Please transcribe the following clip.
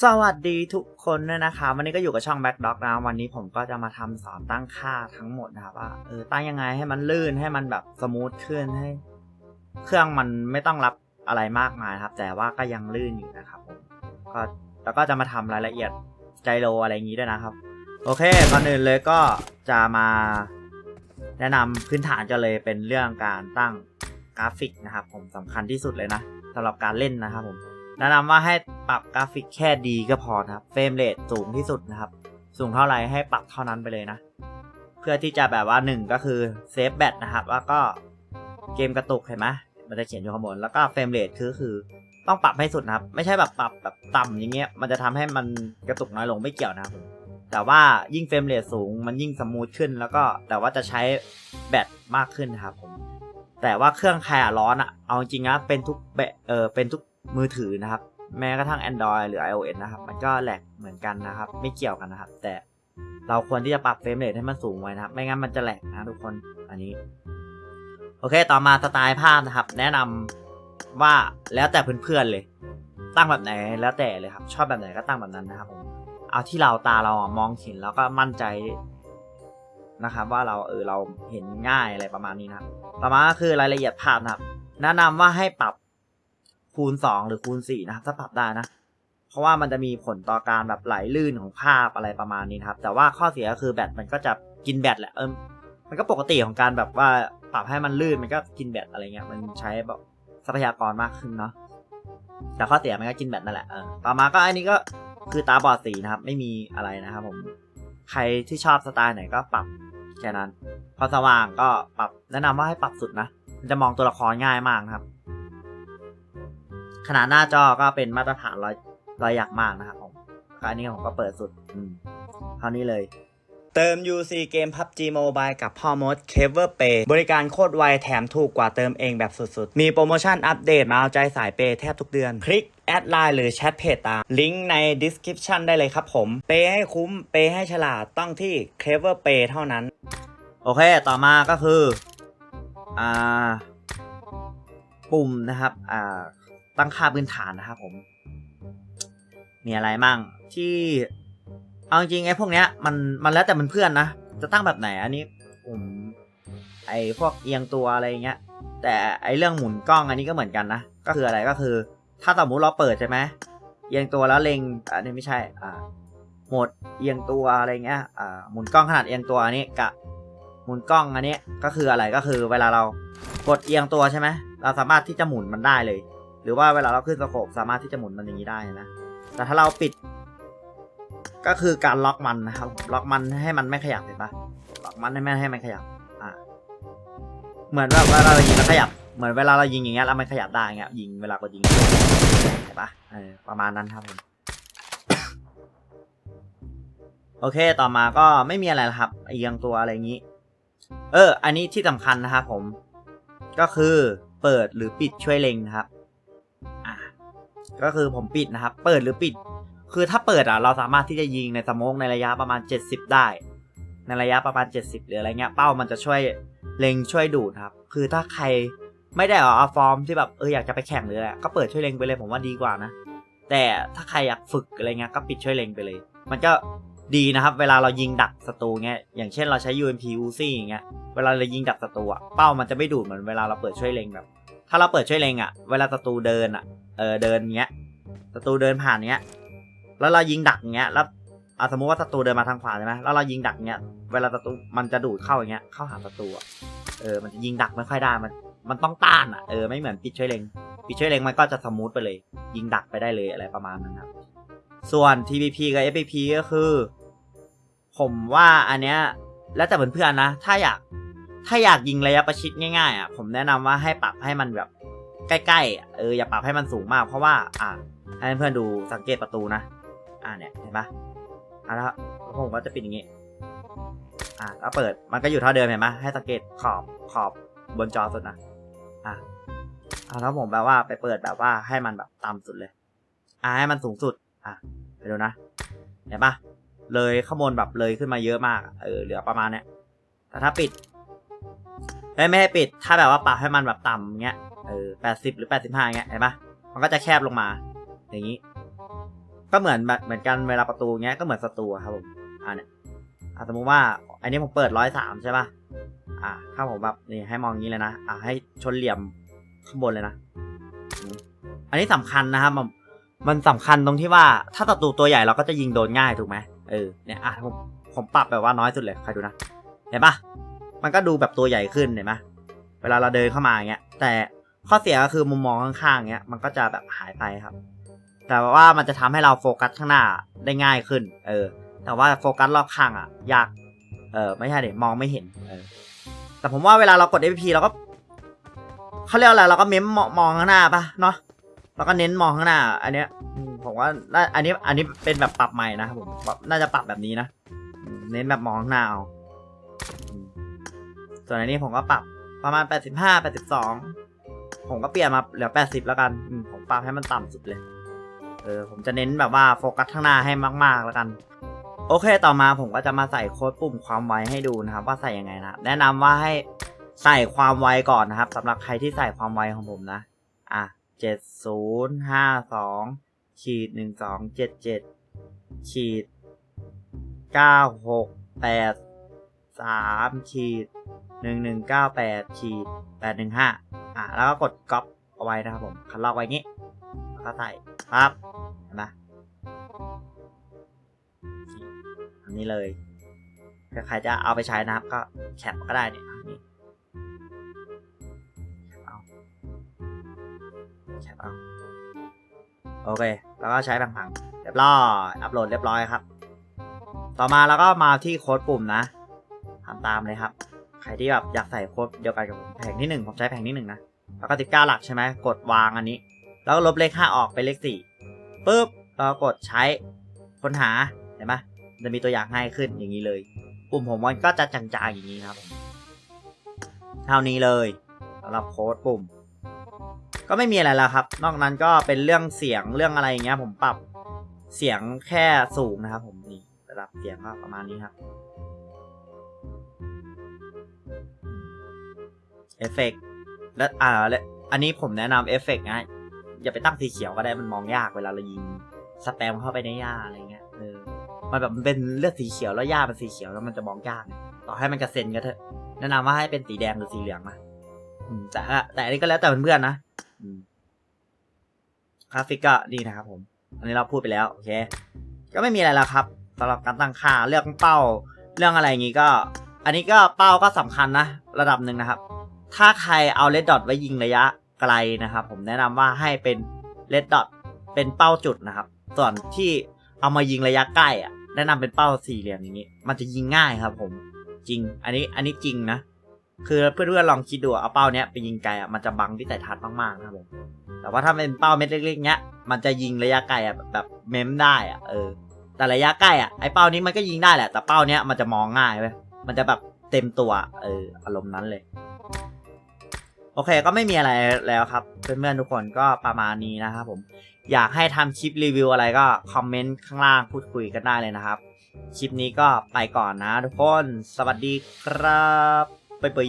สวัสดีทุกคนด้วยนะคะวันนี้ก็อยู่กับช่อง Back Dog นะวันนี้ผมก็จะมาทำสอนตั้งค่าทั้งหมดนะครับว่าเออตั้งยังไงให้มันลื่นให้มันแบบสมูทขึ้นให้ เครื่องมันไม่ต้องรับอะไรมากมายครับ แต่ว่าก็ยังลื่นอยู่นะครับผมก็แล้วก็จะมาทำรายละเอียดไจโรอะไรอย่างนี้ด้วยนะครับ โอเคก่อนอื่นเลยก็จะมาแนะนำพื้นฐานจะเลยเป็นเรื่องการตั้งกราฟิกนะครับ ผมสำคัญที่สุดเลยนะสำหรับการเล่นนะครับผม แนะนำว่าให้ปรับกราฟิกแค่ดีก็พอนะครับ เฟรมเรทสูงที่สุดนะครับ สูงเท่าไหร่ให้ปรับเท่านั้นไปเลยนะ เพื่อที่จะแบบว่าหนึ่งก็คือเซฟแบตนะครับ แล้วก็เกมกระตุกเห็นไหมมันจะเขียนอยู่ข้างบน แล้วก็เฟรมเรทคือคือต้องปรับให้สุดนะครับ ไม่ใช่แบบปรับแบบต่ำอย่างเงี้ย มันจะทำให้มันกระตุกน้อยลงไม่เกี่ยวนะครับแต่ว่ายิ่งเฟรมเรทสูงมันยิ่งสมูทขึ้น แล้วก็แต่ว่าจะใช้แบตมากขึ้นนะครับผม แต่ว่าเครื่องใครอะร้อนอะเอาจริงนะเป็นทุกแบเออเป็นทุก มือถือนะครับ แม้กระทั่ง Android หรือ iOS นะครับ มันก็แหลกเหมือนกันนะครับ ไม่เกี่ยวกันนะครับ แต่เราควรที่จะปรับเฟรมเรทให้มันสูงไว้นะครับ ไม่งั้นมันจะแหลกนะทุกคนอันนี้ โอเค ต่อมาสไตล์ภาพนะครับ แนะนำว่าแล้วแต่เพื่อนๆเลย ตั้งแบบไหนแล้วแต่เลยครับ ชอบแบบไหนก็ตั้งแบบนั้นนะครับผมเอาที่เราตาเรามองเห็นแล้วก็มั่นใจนะครับ ว่าเราเออเราเห็นง่ายอะไรประมาณนี้นะครับต่อมาก็คือรายละเอียดภาพนะครับ แนะนำว่าให้ปรับ คูณ2หรือคูณ4นะครับ ถ้าปรับได้นะ เพราะว่ามันจะมีผลต่อการแบบไหลลื่นของภาพอะไรประมาณนี้ครับ แต่ว่าข้อเสียก็คือแบตมันก็จะกินแบตแหละเออมันก็ปกติของการแบบว่าปรับให้มันลื่นมันก็กินแบตอะไรเงี้ยมันใช้แบบทรัพยากรมากขึ้นเนาะแต่ข้อเสียมันก็กินแบตนั่นแหละเออต่อมาก็อันนี้ก็คือตาบอดสีนะครับ ไม่มีอะไรนะครับผมใครที่ชอบสไตล์ไหนก็ปรับแค่นั้น พอสว่างก็ปรับแนะนำว่าให้ปรับสุดนะมันจะมองตัวละครง่ายมากนะครับ ขนาดหน้าจอก็เป็นมาตรฐานร้อยร้อยหยักมากนะครับผมอันนี้ผมก็เปิดสุดอืมเท่านี้เลย เติม UC เกม PUBG Mobile กับพ่อมด c a v e r Pay บริการโคตรไวแถมถูกกว่าเติมเองแบบสุดๆ มีโปรโมชั่นอัปเดตมาเอาใจสายเปย์แทบทุกเดือน คลิกแอดไลน์หรือแชทเพจตาม ลิงก์ใน description ได้เลยครับผม เปย์ให้คุ้ม เปย์ให้ฉลาดต้องที่ c a v e r Pay เท่านั้น โอเค ต่อมาก็คือ อ่า ปุ่มนะครับ อ่า ตั้งค่าพื้นฐานนะครับผม มีอะไรมั่งที่เอาจริงไอ้พวกเนี้ยมันมันแล้วแต่มันเพื่อนนะ จะตั้งแบบไหนอันนี้ผมไอ้พวกเอียงตัวอะไรเงี้ย แต่ไอ้เรื่องหมุนกล้องอันนี้ก็เหมือนกันนะ ก็คืออะไรก็คือ ถ้าสมมุติเราเปิดใช่ไหมเอียงตัวแล้วเล็งอันนี้ไม่ใช่อ่าโหมดเอียงตัวอะไรเงี้ยอ่าหมุนกล้องขนาดเอียงตัวอันนี้กับหมุนกล้องอันนี้ก็คืออะไรก็คือเวลาเรากดเอียงตัวใช่ไหมเราสามารถที่จะหมุนมันได้เลย หรือว่าเวลาเราขึ้นสโคปสามารถที่จะหมุนมันอย่างนี้ได้นะ แต่ถ้าเราปิด ก็คือการล็อกมันนะครับ ล็อกมันให้มันไม่ขยับเห็นปะล็อกมันให้ไม่ให้มันขยับ อ่า เหมือนว่าเวลาเรายิงแล้วขยับ เหมือนเวลาเรายิงอย่างเงี้ยแล้วมันขยับได้เงี้ย ยิงเวลาเรายิงเห็นปะเออประมาณนั้นครับผมโอเค ต่อมาก็ไม่มีอะไรล้วครับ เอียงตัวอะไรอย่างนี้ เออ อันนี้ที่สำคัญนะครับผม ก็คือเปิดหรือปิดช่วยเล็งนะครับ ก็คือผมปิดนะครับ เปิดหรือปิด คือถ้าเปิดอะเราสามารถที่จะยิงในสโมกในระยะประมาณ 70 ได้ ในระยะประมาณ 70 หรืออะไรเงี้ย เป้ามันจะช่วยเล็งช่วยดูดครับ คือถ้าใครไม่ได้เอาฟอร์มที่แบบเอออยากจะไปแข่งหรืออะไรก็เปิดช่วยเล็งไปเลยผมว่าดีกว่านะ แต่ถ้าใครอยากฝึกอะไรเงี้ยก็ปิดช่วยเล็งไปเลย มันก็ดีนะครับเวลาเรายิงดักศัตรูเงี้ยอย่างเช่นเราใช้ UMP Uzi อย่างเงี้ยเวลาเรายิงดักศัตรูอะเป้ามันจะไม่ดูดเหมือนเวลาเราเปิดช่วยเล็งแบบ ถ้าเราเปิดช่วยเล็งอะเวลาศัตรูเดินอะ เออเดินเงี้ยศัตรูเดินผ่านเงี้ย แล้วเรายิงดักเงี้ย แล้วอะสมมติว่าศัตรูเดินมาทางขวาใช่ไหมแล้วเรายิงดักเงี้ย เวลาศัตรูมันจะดูดเข้าอย่างเงี้ย เข้าหาศัตรูอะเออ มันจะยิงดักไม่ค่อยได้ มัน มันต้องต้านอะ เออ ไม่เหมือนปิดช่วยเล็ง ปิดช่วยเล็งมันก็จะสมูทไปเลย ยิงดักไปได้เลยอะไรประมาณนั้นครับ ส่วน TPP กับ FPP ก็คือ ผมว่าอันเนี้ย แล้วแต่เพื่อนๆนะ ถ้าอยาก ถ้าอยากยิงระยะประชิดง่ายๆอะ ผมแนะนำว่าให้ปรับให้มันแบบ ใกล้ๆ เอออย่าปรับให้มันสูงมากเพราะว่า อ่าให้เพื่อนๆดูสังเกตประตูนะ อ่าเนี่ยเห็นปะอะแล้วผมก็จะปิดอย่างงี้ อ่าแล้วเปิดมันก็อยู่เท่าเดิมเห็นปะให้สังเกตขอบขอบบนจอสุดนะ อะอ่าแล้วผมแบบว่าไปเปิดแบบว่าให้มันแบบต่ำสุดเลย อ่าให้มันสูงสุด อะไปดูนะเห็นปะเลยข้างบนแบบเลยขึ้นมาเยอะมาก เออเหลือประมาณเนี้ยแต่ถ้าปิด เอ้ยไม่ให้ปิด ถ้าแบบว่าปรับให้มันแบบต่ำเงี้ย เออแปดสิบหรือแปดสิบห้าเงี้ยเห็นปะมันก็จะแคบลงมา อย่างนี้ ก็เหมือนแบบเหมือนกันเวลาประตูเงี้ย ก็เหมือนศัตรูครับผมอ่าเนี่ยอะสมมติว่า อันนี้ผมเปิดร้อยสามใช่ปะอ่าถ้าผมแบบนี่ให้มองอย่างนี้เลยนะ อ่าให้ชนเหลี่ยมข้างบนเลยนะ อันนี้สำคัญนะครับมันมันสำคัญตรงที่ว่าถ้าศัตรูตัวใหญ่เราก็จะยิงโดนง่ายถูกไหมเออเนี่ยอะผมผมปรับแบบว่าน้อยสุดเลยใครดูนะ เห็นปะ มันก็ดูแบบตัวใหญ่ขึ้นเห็นไหมเวลาเราเดินเข้ามาอย่างเงี้ย แต่ข้อเสียก็คือมุมมองข้างๆเงี้ย มันก็จะแบบหายไปครับ แต่ว่ามันจะทำให้เราโฟกัสข้างหน้าได้ง่ายขึ้น เออ แต่ว่าโฟกัสรอบข้างอะยาก เออ ไม่ใช่เด็มองไม่เห็น เออ แต่ผมว่าเวลาเรากด FP เราก็เขาเรียกอะไรเราก็เม้มมองข้างหน้าปะเนาะเราก็เน้นมองข้างหน้า อันเนี้ยผมว่าน่าอันนี้อันนี้เป็นแบบปรับใหม่นะครับผมน่าจะปรับแบบนี้นะ เน้นแบบมองข้างหน้าเอา ส่วนอันนี้ผมก็ปรับประมาณ 85 82 ผมก็เปลี่ยนมาเหลือ 80 แล้วกันมผมปรับให้มันต่ำสุดเลย เออผมจะเน้นแบบว่าโฟกัสข้างหน้าให้มาก ๆ แล้วกัน โอเคต่อมาผมก็จะมาใส่โค้ดปุ่มความไวให้ดูนะครับ ว่าใส่ยังไงนะแนะนำว่าให้ใส่ความไวก่อนนะครับสำหรับใครที่ใส่ความไวของผมนะ อะเจ็ดศูนย์ห้าสองขีดหนึ่งสองเจ็ดเจ็ดขีดเก้าหกแปดสามขีด หนึ่งหนึ่งเก้าแปดขีดแปดหนึ่งห้าอะแล้วก็กดก๊อปเอาไว้นะครับผมคันลอกไว้งี้แล้วก็ใส่ปั๊บเห็นไหมอันนี้เลยถ้าใครจะเอาไปใช้นะครับก็แคปก็ได้เนี่ยนนี้เอาแคปเอาโอเค แล้วก็ใช้ผังๆเรียบร้อยอัปโหลดเรียบร้อยครับ ต่อมาแล้วก็มาที่โค้ดปุ่มนะทำตามเลยครับ ใครที่แบบอยากใส่โค้ดเดียวกันกับผมแผงที่หนึ่งผมใช้แผงที่หนึ่งนะแล้วก็สิบเก้าหลักใช่ไหมกดวางอันนี้ แล้วลบเลขห้าออกเป็นเลขสี่ปุ๊บเรากดใช้ค้นหาเห็นไหมจะมีตัวอย่างให้ขึ้นอย่างนี้เลย ปุ่มผมมันก็จะจางๆอย่างนี้ครับเท่านี้เลยสำหรับโค้ดปุ่ม ก็ไม่มีอะไรแล้วครับ นอกนั้นก็เป็นเรื่องเสียงเรื่องอะไรอย่างเงี้ย ผมปรับเสียงแค่สูงนะครับ ผมนี่ระดับเสียงก็ประมาณนี้ครับ เอฟเฟกและอ่าและอันนี้ผมแนะนำเอฟเฟกต์นะอย่าไปตั้งสีเขียวก็ได้มันมองยากเวลาเรายิงสแปมเข้าไปในหญ้าอะไรเงี้ยเออมันแบบมันเป็นเลือดสีเขียวแล้วหญ้าเป็นสีเขียวแล้วมันจะมองยากต่อให้มันกระเซ็นก็เถอะแนะนำว่าให้เป็นสีแดงหรือสีเหลืองนะแต่แต่อันนี้ก็แล้วแต่เพื่อนๆนะกราฟิกก็ดีนะครับผม อันนี้เราพูดไปแล้วโอเค ก็ไม่มีอะไรแล้วครับสำหรับการตั้งค่าเลือกเป้า เรื่องอะไรอย่างงี้ก็ อันนี้ก็เป้าก็สำคัญนะ ระดับหนึ่งนะครับ ถ้าใครเอาเลดดอทไว้ยิงระยะไกลนะครับ ผมแนะนำว่าให้เป็นเลดดอทเป็นเป้าจุดนะครับ ส่วนที่เอามายิงระยะใกล้อะแนะนำเป็นเป้าสี่เหลี่ยมอย่างนี้ มันจะยิงง่ายครับ ผมจริง อันนี้อันนี้จริงนะคือเพื่อนๆลองคิดดูเอาเป้าเนี้ยไปยิงไกลอะมันจะบังวิสัยทัศน์มากๆนะครับผมแต่ว่าถ้าเป็นเป้าเม็ดเล็กๆเนี้ยมันจะยิงระยะไกลอะแบบเมมได้อะเออ แต่ระยะใกล้อะไอ้เป้านี้มันก็ยิงได้แหละแต่เป้าเนี้ยมันจะมองง่ายเว้ยมันจะแบบเต็มตัวเอออารมณ์นั้นเลย โอเคก็ไม่มีอะไรแล้วครับ เพื่อนๆทุกคนก็ประมาณนี้นะครับผมอยากให้ทำคลิปรีวิวอะไรก็คอมเมนต์ข้างล่างพูดคุยกันได้เลยนะครับ คลิปนี้ก็ไปก่อนนะทุกคน สวัสดีครับ ไปไป